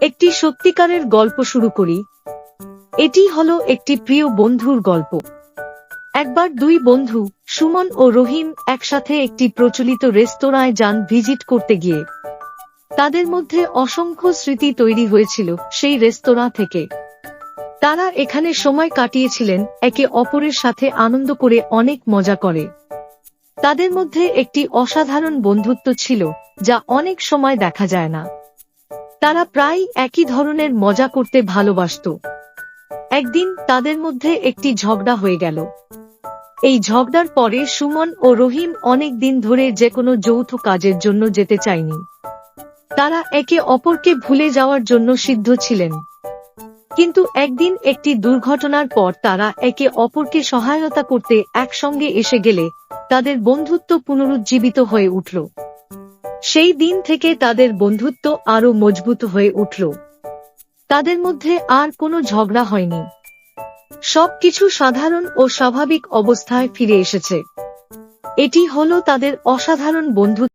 একটি সত্যিকারের গল্প শুরু করি। এটি হলো একটি প্রিয় বন্ধুর গল্প। একবার দুই বন্ধু, সুমন ও রহিম, একসাথে একটি প্রচলিত রেস্তোরাঁয় যান ভিজিট করতে গিয়ে। তাদের মধ্যে অসংখ্য স্মৃতি তৈরি হয়েছিল সেই রেস্তোরাঁ থেকে। তারা এখানে সময় কাটিয়েছিলেন, একে অপরের সাথে আনন্দ করে অনেক মজা করে। তাদের মধ্যে একটি অসাধারণ বন্ধুত্ব ছিল, যা অনেক সময় দেখা যায় না। তারা প্রায় একই ধরনের মজা করতে ভালোবাসত। একদিন তাদের মধ্যে একটি ঝগড়া হয়ে গেল। এই ঝগড়ার পরে সুমন ও রহিম অনেক দিন ধরে যে কোনো যৌথ কাজের জন্য যেতে চায়নি। তারা একে অপরকে ভুলে যাওয়ার জন্য সিদ্ধ ছিলেন। কিন্তু একদিন একটি দুর্ঘটনার পর তারা একে অপরকে সহায়তা করতে একসঙ্গে এসে গেলে তাদের বন্ধুত্ব পুনরুজ্জীবিত হয়ে উঠল। সেই দিন থেকে তাদের বন্ধুত্ব আরও মজবুত হয়ে উঠল। তাদের মধ্যে আর কোনো ঝগড়া হয়নি। সবকিছু সাধারণ ও স্বাভাবিক অবস্থায় ফিরে এসেছে। এটি হলো তাদের অসাধারণ বন্ধুত্ব।